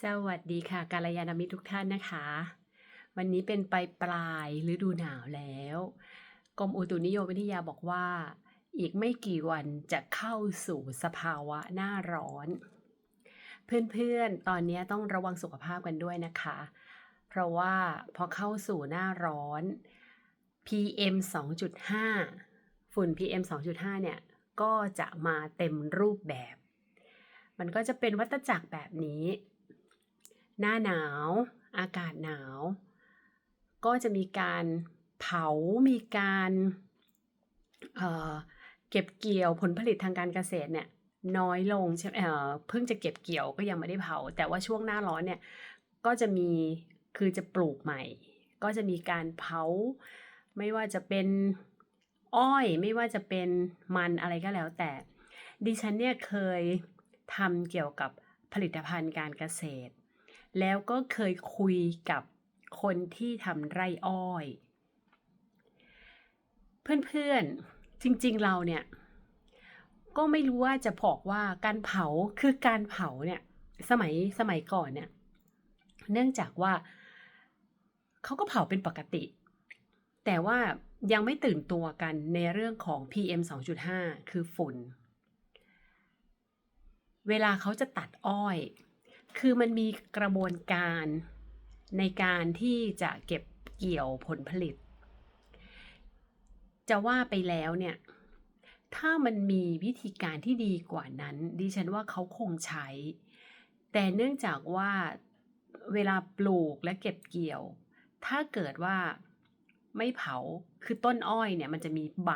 สวัสดีค่ะกาลยานามิตรทุกท่านนะคะ วันนี้เป็นปลายปลายฤดูหนาวแล้ว กรมอุตุนิยมวิทยาบอกว่า อีกไม่กี่วันจะเข้าสู่สภาวะหน้าร้อน เพื่อนๆ ตอนนี้ต้องระวังสุขภาพกันด้วยนะคะ เพราะว่าพอเข้าสู่หน้าร้อน PM 2.5 ฝุ่น PM 2.5 เนี่ย ก็จะมาเต็มรูปแบบ มันก็จะเป็นวัฏจักรแบบนี้ หน้าหนาว อากาศหนาว ก็จะมีการเผา มีการเเก็บเกี่ยวผลผลิตทางการเกษตรเนี่ยน้อยลงใช่เอ่อเพิ่งจะเก็บเกี่ยวก็ยังไม่ได้เผา แต่ว่าช่วงหน้าร้อนเนี่ยก็จะมีคือจะปลูกใหม่ ก็จะมีการเผา ไม่ว่าจะเป็นอ้อยไม่ว่าจะเป็นมันอะไรก็แล้วแต่ ดิฉันเนี่ยเคยทำเกี่ยวกับผลิตภัณฑ์การเกษตร แล้วก็เคยคุยกับคนที่ทำไร่อ้อย เพื่อนๆจริงๆเราเนี่ย ก็ไม่รู้ว่าจะบอกว่าการเผาคือการเผาเนี่ยสมัยสมัยก่อนเนี่ย เนื่องจากว่าเขาก็เผาเป็นปกติ แต่ว่ายังไม่ตื่นตัวกันในเรื่องของ PM 2.5 คือฝุ่น เวลาเขาจะตัดอ้อย คือมันมีกระบวนการในการที่จะเก็บเกี่ยวผลผลิต จะว่าไปแล้วเนี่ย ถ้ามันมีวิธีการที่ดีกว่านั้น ดิฉันว่าเขาคงใช้ แต่เนื่องจากว่าเวลาปลูกและเก็บเกี่ยว ถ้าเกิดว่า ไม่เผา คือต้นอ้อยเนี่ยมันจะมีใบ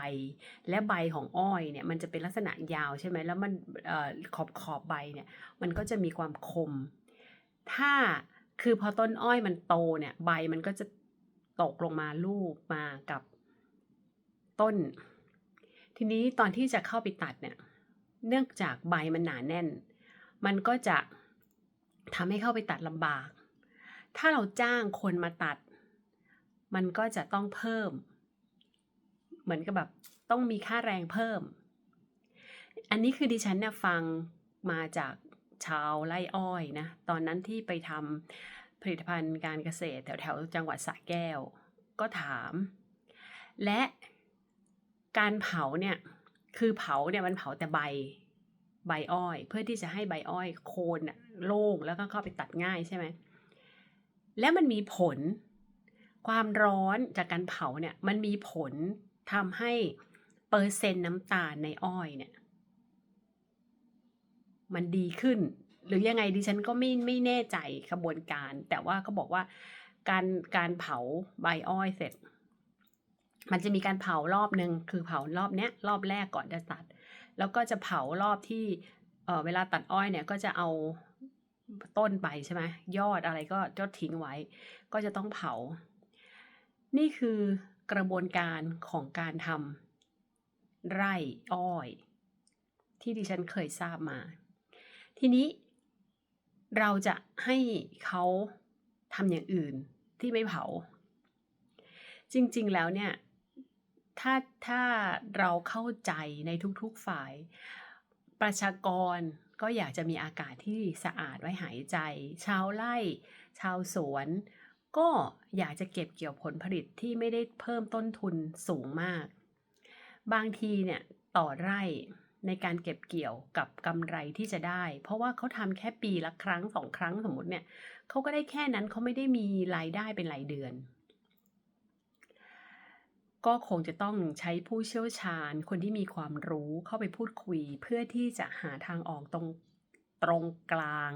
และใบของอ้อยเนี่ยมันจะเป็นลักษณะยาวใช่ไหม แล้วมันออขอบขอบใบเนี่ยมันก็จะมีความคม ถ้าคือพอต้นอ้อยมันโตเนี่ยใบมันก็จะตกลงมาลูกมากับต้น ทีนี้ตอนที่จะเข้าไปตัดเนี่ย เนื่องจากใบมันหนาแน่น มันก็จะทำให้เข้าไปตัดลำบาก ถ้าเราจ้างคนมาตัด มันก็จะต้องเพิ่ม เหมือนกับแบบต้องมีค่าแรงเพิ่ม อันนี้คือดิฉันเนี่ยฟังมาจากชาวไร่อ้อยนะ ตอนนั้นที่ไปทำผลิตภัณฑ์การเกษตรแถวแถวๆจังหวัดสระแก้ว ก็ถาม และการเผาเนี่ยคือเผาเนี่ยมันเผาแต่ใบใบอ้อย เพื่อที่จะให้ใบอ้อยโคนน่ะโล่งแล้วก็เข้าไปตัดง่ายใช่ไหม และมันมีผล ความร้อนจากการเผาเนี่ยมันมีผลทำให้เปอร์เซ็นต์น้ำตาลในอ้อยเนี่ย มันดีขึ้น หรือยังไงดิฉันก็ไม่ไม่แน่ใจกระบวนการ แต่ว่าเขาบอกว่าการการเผาใบอ้อยเสร็จ มันจะมีการเผารอบหนึ่งคือเผารอบเนี้ย รอบแรกก่อนจะตัด แล้วก็จะเผารอบที่เออเวลาตัดอ้อยเนี่ยก็จะเอาต้นไปใช่ไหมยอดอะไรก็จดทิ้งไว้ ก็จะต้องเผา นี่คือกระบวนการของการทำไร่อ้อย ที่ดิฉันเคยทราบมา ทีนี้เราจะให้เขาทำอย่างอื่นที่ไม่เผา จริงๆแล้วเนี่ย ถ้าถ้าเราเข้าใจในทุกๆฝ่าย ประชากรก็อยากจะมีอากาศที่สะอาดไว้หายใจ ชาวไร่ ชาวสวน ก็อยากจะเก็บเกี่ยวผลผลิตที่ไม่ได้เพิ่มต้นทุนสูงมาก บางทีเนี่ยต่อไร่ในการเก็บเกี่ยวกับกำไรที่จะได้ เพราะว่าเขาทำแค่ปีละครั้งสองครั้งสมมติเนี่ยเขาก็ได้แค่นั้นเขาไม่ได้มีรายได้เป็นรายเดือน ก็คงจะต้องใช้ผู้เชี่ยวชาญ คนที่มีความรู้เข้าไปพูดคุย เพื่อที่จะหาทางออกตรงตรงกลาง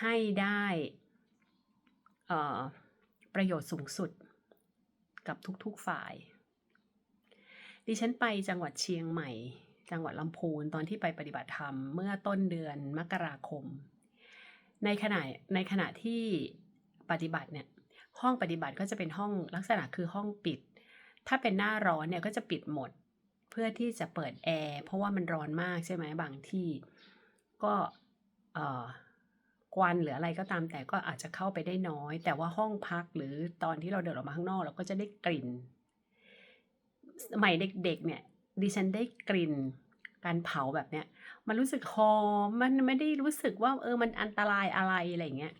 ให้ได้ ประโยชน์สูงสุดกับทุกๆฝ่าย ดิฉันไปจังหวัดเชียงใหม่ จังหวัดลำพูนตอนที่ไปปฏิบัติธรรมเมื่อต้นเดือนมกราคม ในขณะในขณะที่ปฏิบัติเนี่ยห้องปฏิบัติก็จะเป็นห้องลักษณะคือห้องปิด ถ้าเป็นหน้าร้อนเนี่ยก็จะปิดหมด เพื่อที่จะเปิดแอร์เพราะว่ามันร้อนมากใช่ไหมบางที่ ก็เอ่อ วันหรืออะไรก็ตามแต่ก็อาจจะเข้าไปได้น้อย แต่ว่าห้องพักหรือตอนที่เราเดินออกมาข้างนอก เราก็จะได้กลิ่น สมัยเด็กๆเนี่ยดิฉันได้กลิ่นการเผาแบบเนี้ยมันรู้สึกหอมมันไม่ได้รู้สึกว่าเออมันอันตรายอะไรอะไรอย่างเงี้ย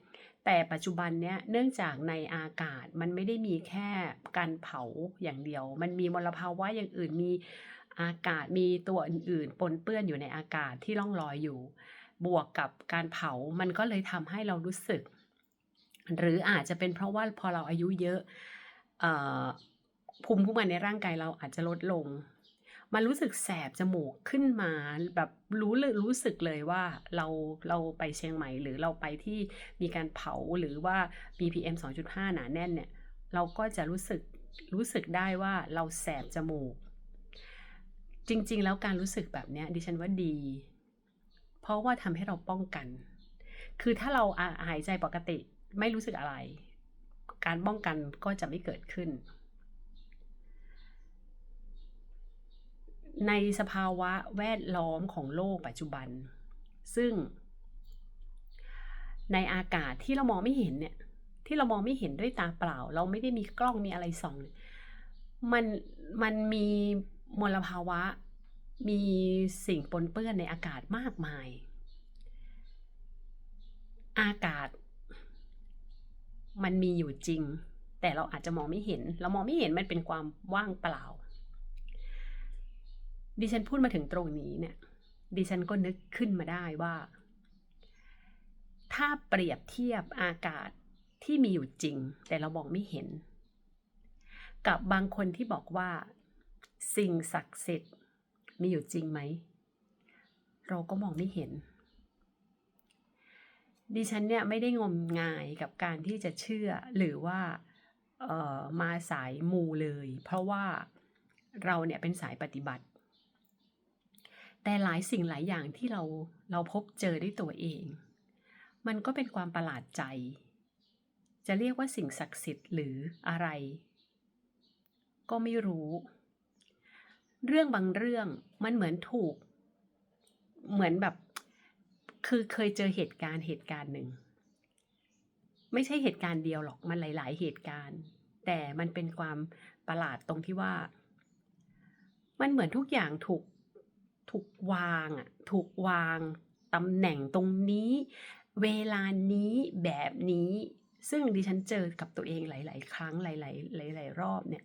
แต่ปัจจุบันเนี้ยเนื่องจากในอากาศมันไม่ได้มีแค่การเผาอย่างเดียว มันมีมลภาวะอย่างอื่นมีอากาศมีตัวอื่นๆ ปนเปื้อนอยู่ในอากาศที่ล่องลอยอยู่ บวกกับการเผามันก็เลยทำให้เรารู้สึก หรืออาจจะเป็นเพราะว่าพอเราอายุเยอะภูมิคุ้มกันในร่างกายเราอาจจะลดลง มันรู้สึกแสบจมูกขึ้นมาแบบรู้เลยรู้สึกเลยว่าเราเราไปเชียงใหม่หรือเราไปที่มีการเผาหรือว่ามี PM 2.5 หนาแน่นเนี่ยเราก็จะรู้สึกรู้สึกได้ว่าเราแสบจมูก จริง ๆ แล้วการรู้สึกแบบนี้ดิฉันว่าดี ราะว่าทำให้เราป้องกัน คือถ้าเราอาหายใจปกติไม่รู้สึกอะไร การป้องกันก็จะไม่เกิดขึ้น ในสภาวะแวดล้อมของโลกปัจจุบัน ซึ่ง ในอากาศที่เรามองไม่เห็นเนี่ย ที่เรามองไม่เห็นด้วยตาเปล่า เราไม่ได้มีกล้องมีอะไรส่อง มัน มันมีมลภาวะ มีสิ่งปนเปื้อนในอากาศมากมาย อากาศ มันมีอยู่จริง แต่เราอาจจะมองไม่เห็น เรามองไม่เห็นมันเป็นความว่างเปล่า ดิฉันพูดมาถึงตรงนี้เนี่ย ดิฉันก็นึกขึ้นมาได้ว่า ถ้าเปรียบเทียบอากาศที่มีอยู่จริง แต่เรามองไม่เห็น กับบางคนที่บอกว่า สิ่งศักดิ์สิทธิ์ มีอยู่จริงไหม เราก็มองไม่เห็น ดิฉันเนี่ยไม่ได้งมงายกับการที่จะเชื่อหรือว่าเอ่อมาสายมูเลย เพราะว่าเราเนี่ยเป็นสายปฏิบัติ แต่หลายสิ่งหลายอย่างที่เราเราพบเจอด้วยตัวเอง มันก็เป็นความประหลาดใจ จะเรียกว่าสิ่งศักดิ์สิทธิ์หรืออะไร ก็ไม่รู้ เรื่องบางเรื่องมันเหมือนถูก เหมือนแบบ คือเคยเจอเหตุการณ์เหตุการณ์หนึ่ง ไม่ใช่เหตุการณ์เดียวหรอกมันหลาย ๆ เหตุการณ์ แต่มันเป็นความประหลาดตรงที่ว่า มันเหมือนทุกอย่างถูกถูกวางอะถูกวางตำแหน่งตรงนี้ เวลานี้แบบนี้ ซึ่งดิฉันเจอกับตัวเองหลาย ๆ ครั้งหลาย ๆ หลาย ๆ รอบเนี่ย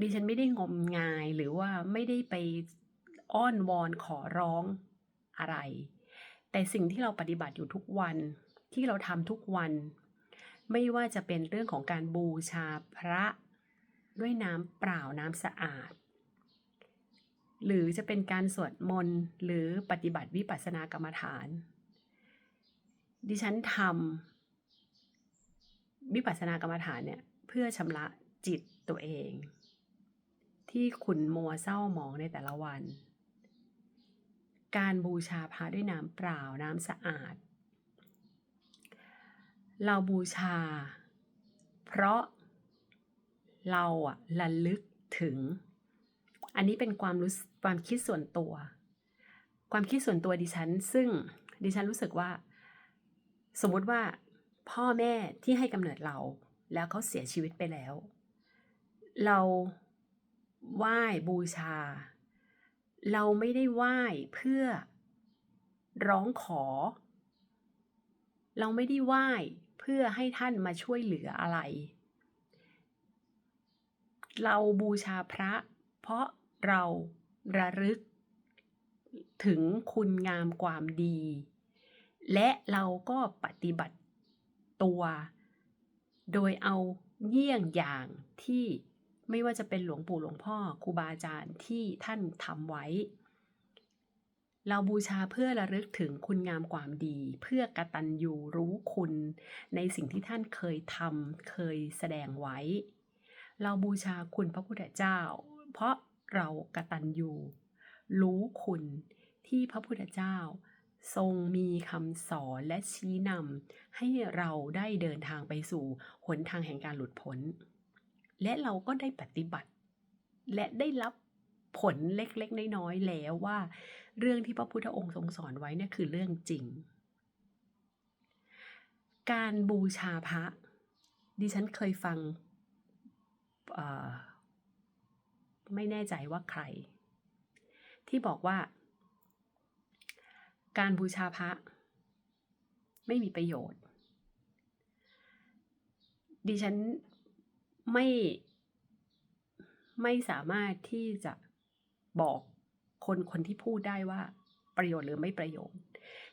ดิฉันไม่ได้งมงายหรือว่าไม่ได้ไปอ้อนวอนขอร้องอะไร แต่สิ่งที่เราปฏิบัติอยู่ทุกวันที่เราทำทุกวัน ไม่ว่าจะเป็นเรื่องของการบูชาพระด้วยน้ำเปล่าน้ำสะอาด หรือจะเป็นการสวดมนต์หรือปฏิบัติวิปัสสนากรรมฐาน ดิฉันทำวิปัสสนากรรมฐานเนี่ยเพื่อชำระจิตตัวเอง ที่ขุนมัวเศร้าหมองในแต่ละวัน การบูชาพระด้วยน้ำเปล่าน้ำสะอาด เราบูชา เพราะเราอะระลึกถึง อันนี้เป็นความรู้ความคิดส่วนตัว ความคิดส่วนตัวดิฉัน ซึ่งดิฉันรู้สึกว่า สมมติว่าพ่อแม่ที่ให้กำเนิดเราแล้วเขาเสียชีวิตไปแล้ว เรา ไหว้บูชา เราไม่ได้ไหว้เพื่อร้องขอ เราไม่ได้ไหว้เพื่อให้ท่านมาช่วยเหลืออะไร เราบูชาพระ เพราะเราระลึก ถึงคุณงามความดี และเราก็ปฏิบัติตัว โดยเอาเยี่ยงอย่างที่ ไม่ว่าจะเป็นหลวงปู่หลวงพ่อครูบาอาจารย์ที่ท่านทำไว้ เราบูชาเพื่อระลึกถึงคุณงามความดี เพื่อกตัญญูรู้คุณ ในสิ่งที่ท่านเคยทำเคยแสดงไว้ เราบูชาคุณพระพุทธเจ้า เพราะเรากตัญญูรู้คุณที่พระพุทธเจ้าทรงมีคำสอนและชี้นำให้เราได้เดินทางไปสู่หนทางแห่งการหลุดพ้น และเราก็ได้ปฏิบัติ และได้รับผลเล็กๆน้อยๆแล้วว่า เรื่องที่พระพุทธองค์ทรงสอนไว้เนี่ยคือเรื่องจริง การบูชาพระ ดิฉันเคยฟังไม่แน่ใจว่าใคร ที่บอกว่า การบูชาพระ ไม่มีประโยชน์ ดิฉัน ไม่ไม่สามารถที่จะบอกคนคนที่พูดได้ว่าประโยชน์หรือไม่ประโยชน์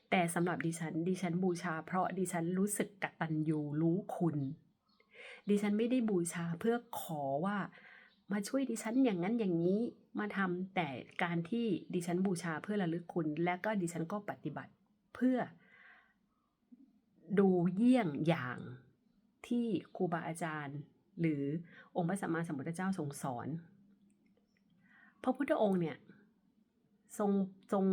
แต่สำหรับดิฉัน ดิฉันบูชา เพราะดิฉันรู้สึกกตัญญูรู้คุณ ดิฉันไม่ได้บูชาเพื่อขอว่ามาช่วยดิฉันอย่างนั้นอย่างนี้มาทำแต่การที่ดิฉันบูชาเพื่อระลึกคุณ และก็ดิฉันก็ปฏิบัติเพื่อดูเยี่ยงอย่างที่ครูบาอาจารย์ หรือองค์พระสัมมาสัมพุทธเจ้าทรงสอน พระพุทธองค์เนี่ยทรงทรง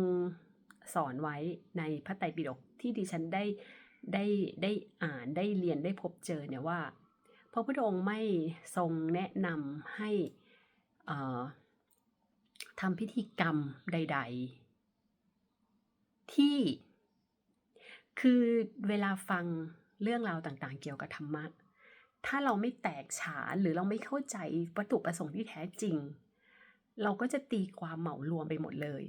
สอนไว้ในพระไตรปิฎกที่ดิฉันได้ได้ได้อ่านได้เรียนได้พบเจอเนี่ยว่า พระพุทธองค์ไม่ทรงแนะนำให้ทำพิธีกรรมใด ๆ ที่คือเวลาฟังเรื่องราวต่างๆ เกี่ยวกับธรรมะ ถ้าเราไม่แตกฉานหรือเราไม่เข้าใจวัตถุประสงค์ที่แท้จริง เราก็จะตีความเหมารวมไปหมดเลย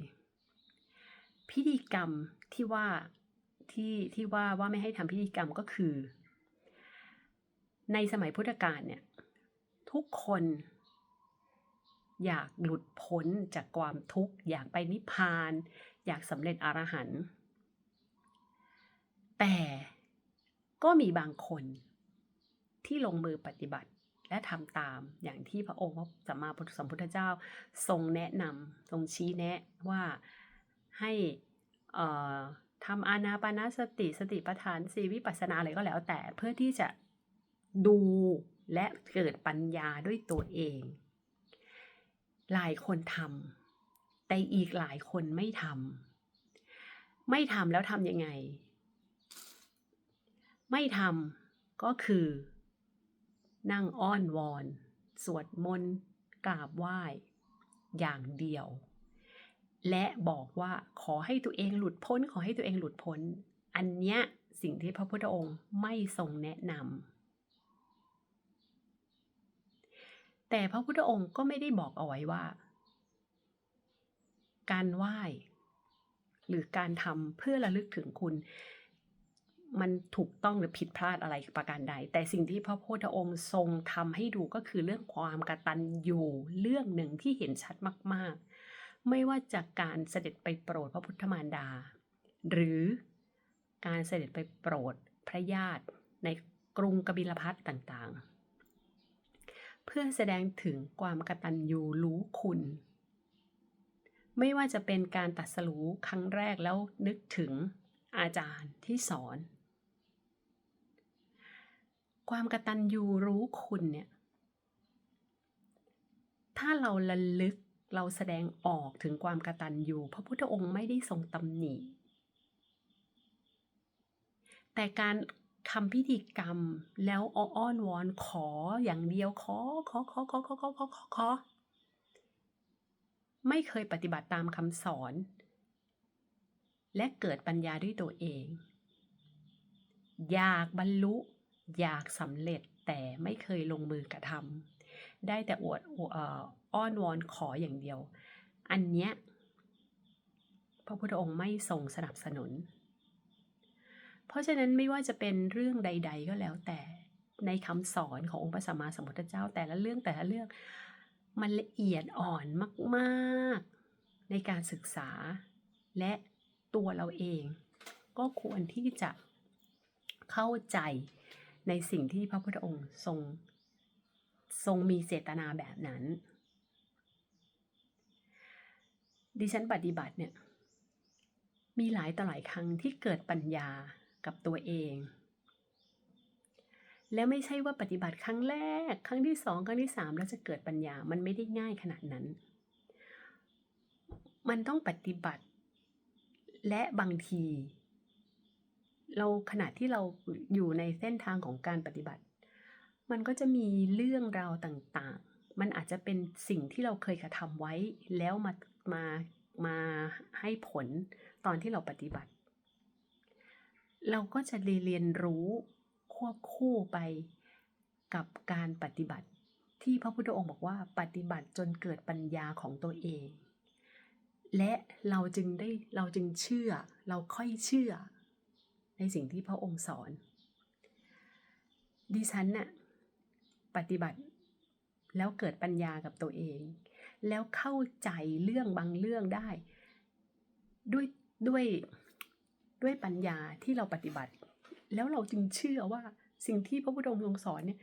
พิธีกรรมที่ว่าที่ที่ว่าว่าไม่ให้ทำพิธีกรรมก็คือ ในสมัยพุทธกาลเนี่ยทุกคนอยากหลุดพ้นจากความทุกข์ อยากไปนิพพาน อยากสำเร็จอรหันต์แต่ก็มีบางคน ที่ลงมือปฏิบัติและทำตามอย่างที่พระองค์พระสัมมาสัมพุทธเจ้าทรงแนะนำทรงชี้แนะว่าให้ทำอานาปานาสติสติปัฏฐานสีวิปัสสนาอะไรก็แล้วแต่เพื่อที่จะดูและเกิดปัญญาด้วยตัวเอง หลายคนทำแต่อีกหลายคนไม่ทำไม่ทำแล้วทำยังไง ไม่ทำก็คือ นั่งอ้อนวอน สวดมนต์กราบไหว้ อย่างเดียว และบอกว่าขอให้ตัวเองหลุดพ้น ขอให้ตัวเองหลุดพ้น อันเนี้ยสิ่งที่พระพุทธองค์ไม่ทรงแนะนำแต่พระพุทธองค์ก็ไม่ได้บอกเอาไว้ว่า การไหว้ หรือการทำเพื่อระลึกถึงคุณ มันถูกต้องหรือผิดพลาดอะไรประการใด แต่สิ่งที่พระพุทธองค์ทรงทำให้ดูก็คือเรื่องความกตัญญูเรื่องหนึ่งที่เห็นชัดมาก ๆ ไม่ว่าจากการเสด็จไปโปรดพระพุทธมารดา หรือการเสด็จไปโปรดพระญาติในกรุงกบิลพัทต่างๆ เพื่อแสดงถึงความกตัญญูรู้คุณ ไม่ว่าจะเป็นการตัดสรู้ครั้งแรกแล้วนึกถึงอาจารย์ที่สอน ความกระตัญญูรู้คุณเนี่ย ถ้าเราระลึกเราแสดงออกถึงความกระตัญญูพระพุทธองค์ไม่ได้ทรงตำหนิ แต่การทำพิธีกรรมแล้วอ้อนวอนขออย่างเดียวขอขอขอขอขอขอขอขอขอไม่เคยปฏิบัติตามคำสอน และเกิดปัญญาด้วยตัวเอง อยากบรรลุ อยากสำเร็จแต่ไม่เคยลงมือกระทำได้แต่อวดอ้อนวอนขออย่างเดียว อันเนี้ยพระพุทธองค์ไม่ทรงสนับสนุน เพราะฉะนั้นไม่ว่าจะเป็นเรื่องใด ๆ ก็แล้วแต่ในคำสอนขององค์พระสัมมาสัมพุทธเจ้า แต่ละเรื่องแต่ละเรื่องมันละเอียดอ่อนมาก ๆ ในการศึกษา และตัวเราเอง ก็ควรที่จะเข้าใจ ในสิ่งที่พระพุทธองค์ทรง ทรงมีเจตนาแบบนั้น ดิฉันปฏิบัติเนี่ย มีหลายต่อหลายครั้งที่เกิดปัญญากับตัวเอง แล้วไม่ใช่ว่าปฏิบัติครั้งแรก ครั้งที่สองครั้งที่สามแล้วจะเกิดปัญญามันไม่ได้ง่ายขนาดนั้น มันต้องปฏิบัติ และบางที เราขณะที่เราอยู่ในเส้นทางของการปฏิบัติ มันก็จะมีเรื่องราวต่างๆ มันอาจจะเป็นสิ่งที่เราเคยกระทำไว้ แล้วมามามาให้ผลตอนที่เราปฏิบัติ เราก็จะเรียนรู้ควบคู่ไปกับการปฏิบัติ ที่พระพุทธองค์บอกว่าปฏิบัติจนเกิดปัญญาของตัวเอง และเราจึงได้เราจึงเชื่อ เราค่อยเชื่อ ในสิ่งที่พระองค์สอน ดิฉันน่ะปฏิบัติแล้วเกิดปัญญากับตัวเอง แล้วเข้าใจเรื่องบางเรื่องได้ ด้วยด้วยด้วยปัญญาที่เราปฏิบัติ แล้วเราจึงเชื่อว่าสิ่งที่พระพุทธองค์ทรงสอนเนี่ย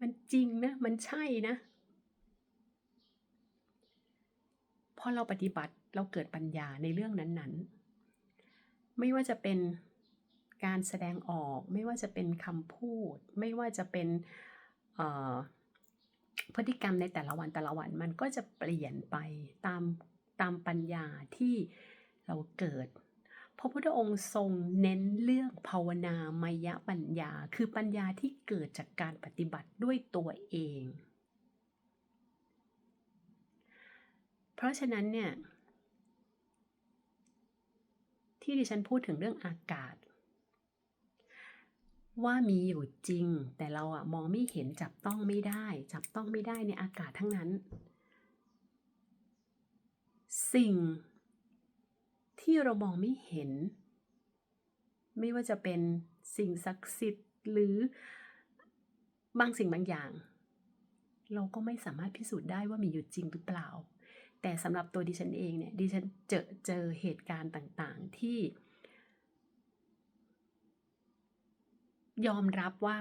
มันจริงนะ มันใช่นะ พอเราปฏิบัติเราเกิดปัญญาในเรื่องนั้นๆ ไม่ว่าจะเป็น การแสดงออกไม่ว่าจะเป็นคำพูด ไม่ว่าจะเป็นพฤติกรรมในแต่ละวันแต่ละวันมันก็จะเปลี่ยนไปตามตามปัญญาที่เราเกิดพระพุทธองค์ทรงเน้นเรื่องภาวนามยปัญญา คือปัญญาที่เกิดจากการปฏิบัติด้วยตัวเอง เพราะฉะนั้นเนี่ยที่ดิฉันพูดถึงเรื่องอากาศ ว่ามีอยู่จริง แต่เราอะมองไม่เห็นจับต้องไม่ได้ จับต้องไม่ได้ในอากาศทั้งนั้น สิ่ง ที่เรามองไม่เห็น ไม่ว่าจะเป็นสิ่งศักดิ์สิทธิ์หรือบางสิ่งบางอย่าง เราก็ไม่สามารถพิสูจน์ได้ว่ามีอยู่จริงหรือเปล่า แต่สำหรับตัวดิฉันเองเนี่ยดิฉันเจอเจอเหตุการณ์ต่างๆที่ ยอมรับว่า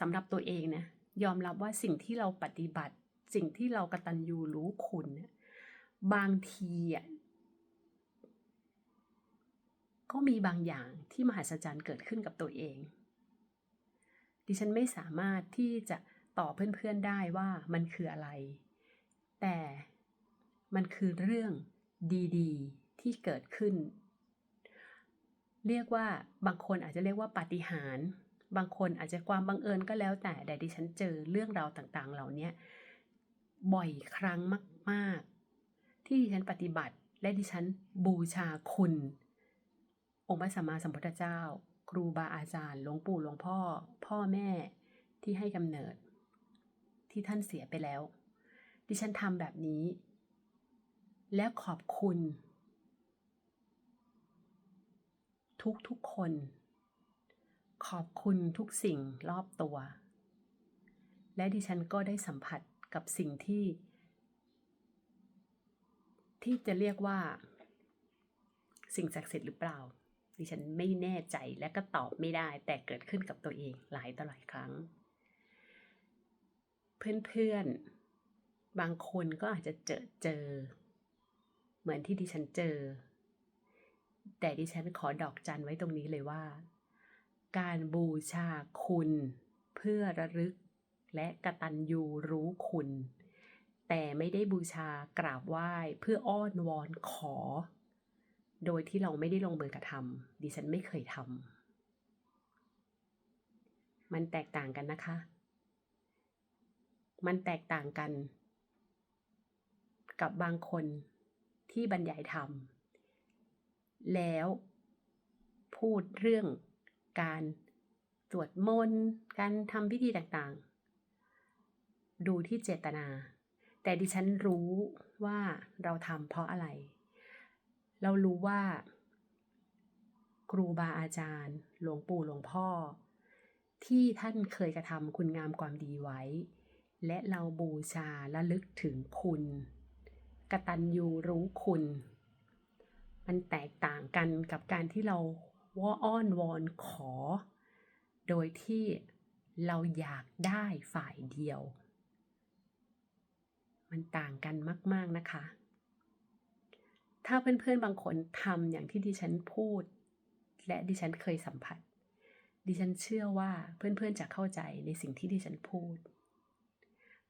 สำหรับตัวเองนะยอมรับว่าสิ่งที่เราปฏิบัติ สิ่งที่เรากระตัญญูรู้คุณบางทีอะก็มีบางอย่างที่มหัศจรรย์เกิดขึ้นกับตัวเอง ดิฉันไม่สามารถที่จะตอบเพื่อนๆได้ว่ามันคืออะไร แต่มันคือเรื่องดีๆ ที่เกิดขึ้น เรียกว่าบางคนอาจจะเรียกว่าปาฏิหาริย์บางคนอาจจะความบังเอิญก็แล้วแต่แต่ดิฉันเจอเรื่องราวต่างๆ เหล่านี้บ่อยครั้งมากๆ ที่ดิฉันปฏิบัติและดิฉันบูชาคุณ องค์พระสัมมาสัมพุทธเจ้า ครูบาอาจารย์หลวงปู่หลวงพ่อ พ่อแม่ที่ให้กำเนิด ที่ท่านเสียไปแล้ว ดิฉันทำแบบนี้ และขอบคุณ ทุกทุกคน ขอบคุณทุกสิ่งรอบตัว และดิฉันก็ได้สัมผัสกับสิ่งที่ ที่จะเรียกว่า สิ่งศักดิ์สิทธิ์หรือเปล่า ดิฉันไม่แน่ใจและก็ตอบไม่ได้ แต่เกิดขึ้นกับตัวเองหลายต่อหลายครั้ง เพื่อนๆ บางคนก็อาจจะเจอเจอ เหมือนที่ดิฉันเจอ แต่ดิฉันขอดอกจันไว้ตรงนี้เลยว่า การบูชาคุณ เพื่อระลึกและกระตันยูรู้คุณ แต่ไม่ได้บูชากราบไหว้เพื่ออ้อนวอนขอ โดยที่เราไม่ได้ลงมือกระทำดิฉันไม่เคยทำมันแตกต่างกันนะคะ มันแตกต่างกัน กับบางคนที่บรรยายธรรม แล้ว พูดเรื่องการสวดมนต์การทำพิธีต่างๆ ดูที่เจตนา แต่ดิฉันรู้ว่าเราทำเพราะอะไร เรารู้ว่า ครูบาอาจารย์ หลวงปู่หลวงพ่อ ที่ท่านเคยกระทำคุณงามความดีไว้ และเราบูชาและลึกถึงคุณกตัญญูรู้คุณ มันแตกต่างกันกับการที่เราว่าอ้อนวอนขอ โดยที่เราอยากได้ฝ่ายเดียว มันต่างกันมาก ๆ นะคะ ถ้าเพื่อนๆบางคนทำอย่างที่ดิฉันพูด และดิฉันเคยสัมผัส ดิฉันเชื่อว่าเพื่อนๆจะเข้าใจในสิ่งที่ดิฉันพูด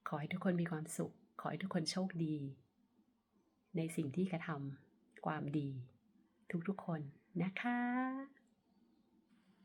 ขอให้ทุกคนมีความสุข ขอให้ทุกคนโชคดี ในสิ่งที่กระทำ ความดี ทุกๆคนนะคะ